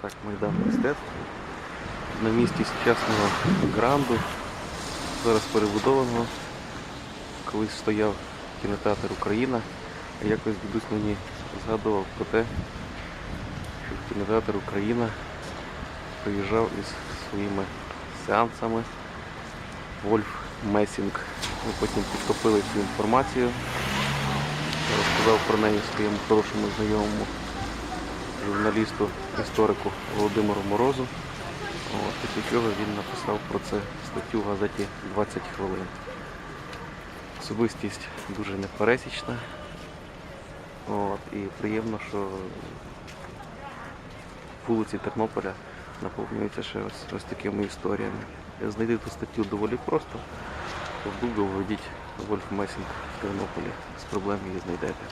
Так, Майдан мистецтв. На місці сучасного гранду, зараз перебудованого. Колись стояв кінотеатр Україна. А якось дідусь мені згадував про те, що кінотеатр Україна приїжджав із своїми сеансами Вольф Месінг. Ми потім підтопили цю інформацію. Розказав про неї своєму хорошому знайомому журналісту, історику Володимиру Морозу. Після чого він написав про це статтю в газеті 20 хвилин. Особистість дуже непересічна. І приємно, що вулиці Тернополя наповнюються ще ось, такими історіями. Знайти ту статтю доволі просто. В Google введіть Вольф Месінг в Тернополі. З проблем її знайдете.